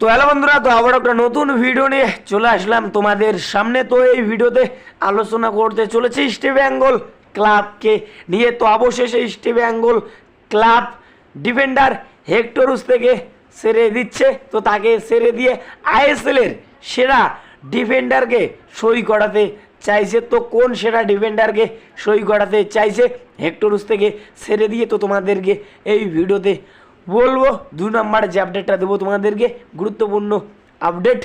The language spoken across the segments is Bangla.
তো হ্যালো বন্ধুরা, তো আবার একটা নতুন ভিডিও নিয়ে চলে আসলাম তোমাদের সামনে। তো এই ভিডিওতে আলোচনা করতে চলেছি স্টে বেঙ্গল ক্লাবকে নিয়ে। তো অবশেষে স্টে বেঙ্গল ক্লাব ডিফেন্ডার হেক্টরুস থেকে সেরে দিচ্ছে। তো তাকে সেরে দিয়ে আইএসএলের সেরা ডিফেন্ডারকে সই করাতে চাইছে। তো কোন সেরা ডিফেন্ডারকে সই করাতে চাইছে হেক্টরুস থেকে সেরে দিয়ে তো তোমাদেরকে এই ভিডিওতে বলব দু নম্বর যে আপডেটটা দেবো তোমাদেরকে, গুরুত্বপূর্ণ আপডেট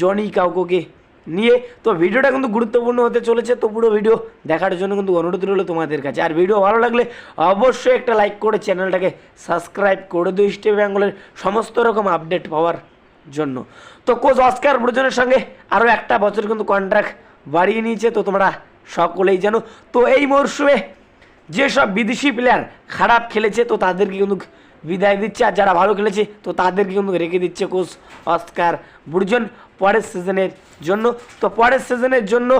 জনি কাউকে নিয়ে। তো ভিডিওটা কিন্তু গুরুত্বপূর্ণ হতে চলেছে, তো পুরো ভিডিও দেখার জন্য কিন্তু অনুরোধ রইল তোমাদের কাছে। আর ভিডিও ভালো লাগলে অবশ্যই একটা লাইক করে চ্যানেলটাকে সাবস্ক্রাইব করে দিও স্টে বেঙ্গলের সমস্ত রকম আপডেট পাওয়ার জন্য। তো কোচ অস্কার ব্রুজনের সঙ্গে আরও একটা বছর কিন্তু কন্ট্রাক্ট বাড়িয়ে নিয়েছে, তো তোমরা সকলেই জানো। তো এই মরশুমে যেসব বিদেশি প্লেয়ার খারাপ খেলেছে, তো তাদেরকে কিন্তু বিদায় দিচ্ছে। আর যারা ভালো খেলেছে, তো তাদেরকে কিন্তু রেখে দিচ্ছে কোচ অস্কার বুর্জন পরের সিজনের জন্য। তো পরের সিজনের জন্য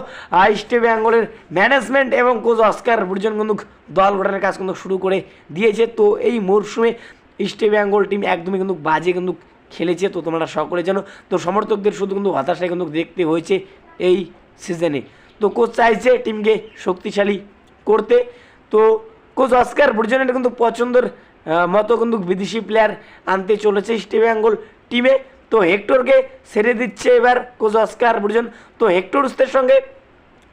ইস্টে বেঙ্গলের ম্যানেজমেন্ট এবং কোচ অস্কার বুর্জন কিন্তু দল গঠনের কাজ কিন্তু শুরু করে দিয়েছে। তো এই মরশুমে ইস্টে বেঙ্গল টিম একদমই কিন্তু বাজে কিন্তু খেলেছে। তো তোমরা সকলে জানো, তো সমর্থকদের শুধু কিন্তু হতাশায় কিন্তু দেখতে হয়েছে এই সিজনে। তো কোচ চাইছে টিমকে শক্তিশালী করতে। তো কোচ অস্কার বুর্জনের কিন্তু পছন্দের মতো কিন্তু বিদেশি প্লেয়ার আনতে চলেছে স্টে বেঙ্গল টিমে তো হেক্টরকে ছেড়ে দিচ্ছে এবার কোচ অস্কার বুঝছেন তো হেক্টরসদের সঙ্গে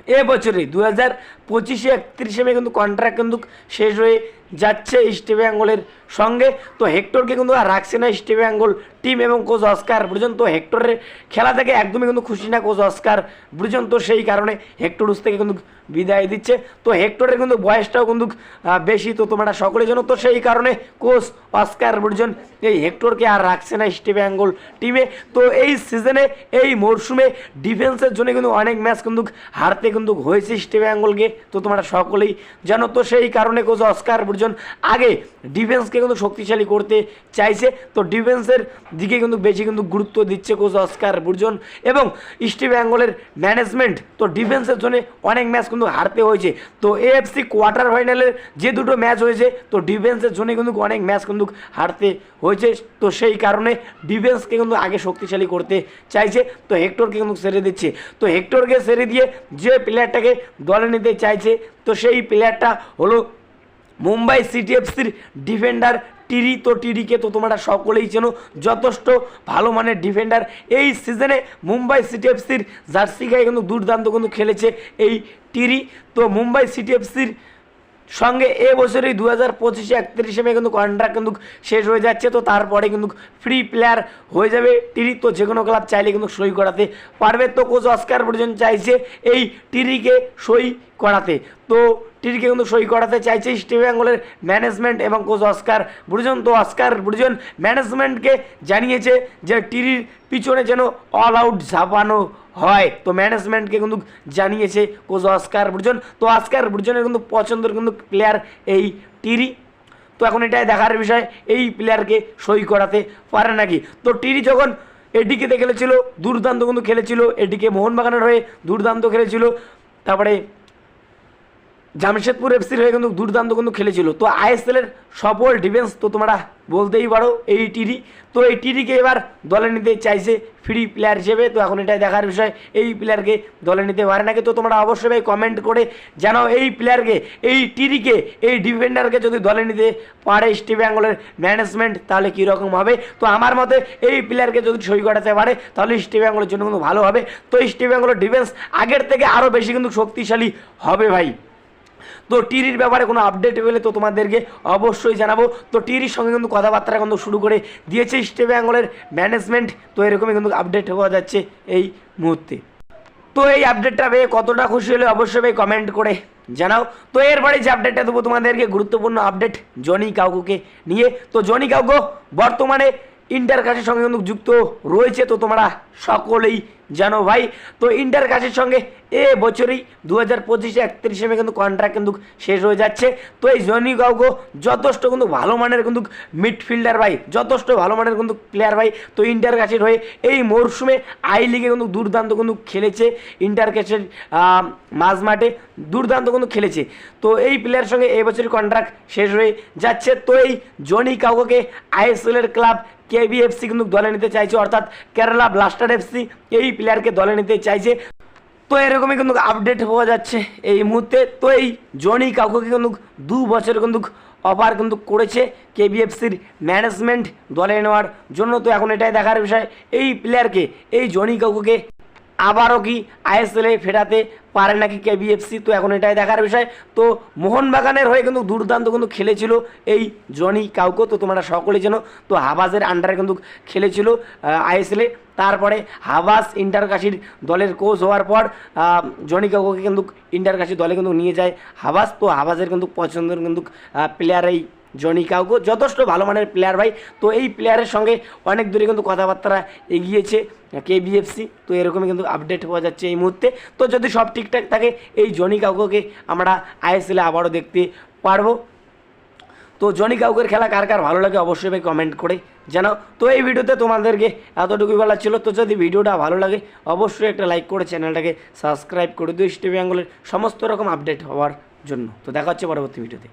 এ বছরে দু হাজার পঁচিশে একত্রিশে মে কিন্তু কন্ট্রাক্ট কিন্তু শেষ হয়ে যাচ্ছে ইস্টে বেঙ্গলের সঙ্গে। তো হেক্টরকে কিন্তু আর রাখছে না ইস্টে বেঙ্গল টিম এবং কোচ অস্কার ব্রুজন তো হেক্টরের খেলা থেকে একদমই কিন্তু খুশি না কোচ অস্কার ব্রুজন তো সেই কারণে হেক্টরুস থেকে কিন্তু বিদায় দিচ্ছে। তো হেক্টরের কিন্তু বয়সটাও কিন্তু বেশি। তো তোমরা সকলের জন্য তো সেই কারণে কোচ অস্কার ব্রুজন এই হেক্টরকে আর রাখছে না ইস্টে বেঙ্গল টিমে তো এই সিজনে এই মরশুমে ডিফেন্সের জন্য কিন্তু অনেক ম্যাচ কিন্তু হারতে কিন্তু হয়েছে ইস্টে বেঙ্গলকে তো তোমরা সকলেই জানো, তো সেই কারণে কোচ অস্কার বুর্জন আগে ডিফেন্সকে কিন্তু শক্তিশালী করতে চাইছে। তো ডিফেন্সের দিকে কিন্তু বেশি কিন্তু গুরুত্ব দিচ্ছে কোচ অস্কার বুর্জন এবং ইস্ট বেঙ্গলের ম্যানেজমেন্ট তো ডিফেন্সের জন্য অনেক ম্যাচ কিন্তু হারতে হয়েছে। তো এএফসি কোয়ার্টার ফাইনালের যে দুটো ম্যাচ হয়েছে, তো ডিফেন্সের জন্য কিন্তু অনেক ম্যাচ কিন্তু হারতে হয়েছে। তো সেই কারণে ডিফেন্সকে কিন্তু আগে শক্তিশালী করতে চাইছে। তো হেক্টরকে কিন্তু ছেড়ে দিচ্ছে। তো হেক্টরকে ছেড়ে দিয়ে যে প্লেয়ারটাকে দলে নিতে চাইছে, তো সেই প্লেয়ারটা হলো মুম্বাই সিটি এফসির ডিফেন্ডার টিরি, তো টিরিকে তো তোমরা সকলেই চেনো। যথেষ্ট ভালো মানের ডিফেন্ডার এই সিজনে মুম্বাই সিটি এফসির জার্সি গায়ে কিন্তু দুর্দান্ত কিন্তু খেলেছে এই টিরি। তো মুম্বাই সিটি এফসির সঙ্গে এ বছরই দু হাজার পঁচিশে একত্রিশে মে কিন্তু কন্ট্রাক্ট কিন্তু শেষ হয়ে যাচ্ছে, তো তারপরে কিন্তু ফ্রি প্লেয়ার হয়ে যাবে টিরি। তো যে কোনো ক্লাব চাইলে কিন্তু সই করাতে পারবে। তো কোচ অস্কার পর্যন্ত চাইছে এই টিরিকে সই করাতে। তো টিরিকে কিন্তু সই করাতে চাইছে স্টে বেঙ্গলের ম্যানেজমেন্ট এবং কোচ অস্কার বুঝুন তো অস্কার বুঝুন ম্যানেজমেন্টকে জানিয়েছে যে টিরির পিছনে যেন অল আউট ঝাপানো হয়। তো ম্যানেজমেন্টকে কিন্তু জানিয়েছে কোচ অস্কার বুঝুন তো অস্কার বুঝনের কিন্তু পছন্দের কিন্তু প্লেয়ার এই টিরি তো এখন এটাই দেখার বিষয়, এই প্লেয়ারকে সই করাতে পারে নাকি? তো টিরি যখন এডিকেতে খেলেছিল দুর্দান্ত কিন্তু খেলেছিল। এডিকে মোহনবাগানের হয়ে দুর্দান্ত খেলেছিল। তারপরে জামশেদপুর এফসির হয়ে কিন্তু দুর্দান্ত কিন্তু খেলেছিল। তো আইএসএলের সফল ডিফেন্স তো তোমরা বলতেই পারো এই টিরি তো এই টিরিকে এবার দলে নিতে চাইছে ফ্রি প্লেয়ার হিসেবে। তো এখন এটাই দেখার বিষয়, এই প্লেয়ারকে দলে নিতে পারে নাকি? তো তোমরা অবশ্যই ভাই কমেন্ট করে জানাও এই প্লেয়ারকে এই টিরিকে এই ডিফেন্ডারকে যদি দলে নিতে পারে স্টি বেঙ্গলের ম্যানেজমেন্ট তাহলে কীরকম হবে? তো আমার মতে এই প্লেয়ারকে যদি সই করাতে পারে, তাহলে স্টি বেঙ্গলের জন্য কিন্তু ভালো হবে। তো স্টি বেঙ্গলের ডিফেন্স আগের থেকে আরও বেশি কিন্তু শক্তিশালী হবে ভাই। তো টিরির ব্যাপারে কোনো আপডেট পেলে তো তোমাদেরকে অবশ্যই জানাব। তো টিরির সঙ্গে কিন্তু কথাবার্তা কিন্তু শুরু করে দিয়েছে স্টে বেঙ্গলের ম্যানেজমেন্ট তো এরকমই কিন্তু আপডেট হওয়া যাচ্ছে এই মুহূর্তে। তো এই আপডেটটা পেয়ে কতটা খুশি হলে অবশ্যই কমেন্ট করে জানাও। তো এরপরে যে আপডেটটা দেবো তোমাদেরকে গুরুত্বপূর্ণ আপডেট জনি কাউকে নিয়ে। তো জনি কাউকো বর্তমানে ইন্টার কাশের সঙ্গে কিন্তু যুক্ত রয়েছে। তো তোমরা সকলেই জানো ভাই, তো ইন্টার কাশের সঙ্গে এ বছরই দু হাজার পঁচিশে একত্রিশে মে কিন্তু কন্ট্রাক্ট কিন্তু শেষ হয়ে যাচ্ছে। তো এই জনি কাউকো যথেষ্ট কিন্তু ভালো মানের কিন্তু মিডফিল্ডার ভাই, যথেষ্ট ভালো মানের কিন্তু প্লেয়ার ভাই। তো ইন্টার কাশের হয়ে এই মরশুমে আই লিগে কিন্তু দুর্দান্ত কিন্তু খেলেছে। ইন্টার কাশের মাঝ মাঠে দুর্দান্ত কিন্তু খেলেছে। তো এই প্লেয়ারের সঙ্গে এই বছরই কন্ট্রাক্ট শেষ হয়ে যাচ্ছে। তো এই জনি কাউকে আইএসএলের ক্লাব কেবিএফসি কিন্তু দলে নিতে চাইছে, অর্থাৎ কেরালা ব্লাস্টার এফসি এই প্লেয়ারকে দলে নিতে চাইছে। তো এরকমই কিন্তু আপডেট পাওয়া যাচ্ছে এই মুহূর্তে। তো এই জনি কাকুকে কিন্তু দু বছর কিন্তু অফার কিন্তু করেছে কেবিএফসির ম্যানেজমেন্ট দলে নেওয়ার জন্য। তো এখন এটাই দেখার বিষয়, এই প্লেয়ারকে এই জনি কাউকে আবারও কি আইএসএলে ফেরাতে পারে নাকি কেবিএফসি তো এখন এটাই দেখার বিষয়। তো মোহনবাগানের হয়ে কিন্তু দুর্দান্ত কিন্তু খেলেছিল এই জনি কাউকে। তো তোমরা সকলেই জানো, তো হাবাজের আন্ডারে কিন্তু খেলেছিল আইএসএলে তারপরে হাবাস ইন্টারকাশির দলের কোচ হওয়ার পর জনি কাউকে কিন্তু ইন্টারকাশি দলে কিন্তু নিয়ে যায় হাবাস তো হাবাসের কিন্তু পছন্দের কিন্তু প্লেয়ার এই জনি কাউকে যথেষ্ট ভালো মানের প্লেয়ার ভাই। তো এই প্লেয়ারের সঙ্গে অনেক দূরে কিন্তু কথাবার্তা এগিয়েছে কে কেবিএফসি তো এরকমই কিন্তু আপডেট পাওয়া যাচ্ছে এই মুহূর্তে। তো যদি সব ঠিকঠাক থাকে, এই জনি কাউকে আমরা আইএসএলে আবারও দেখতে পারব। তো জনি কাউকের খেলা কার কার ভালো লাগে অবশ্যই ভাই কমেন্ট করে জানাও। তো এই ভিডিওতে তোমাদেরকে এতটুকুই বলা ছিল। তো যদি ভিডিওটা ভালো লাগে, অবশ্যই একটা লাইক করে চ্যানেলটাকে সাবস্ক্রাইব করে দিও। স্টিভি অ্যাঙ্গলের সমস্ত রকম আপডেট হওয়ার জন্য। তো দেখা হচ্ছে পরবর্তী ভিডিওতে।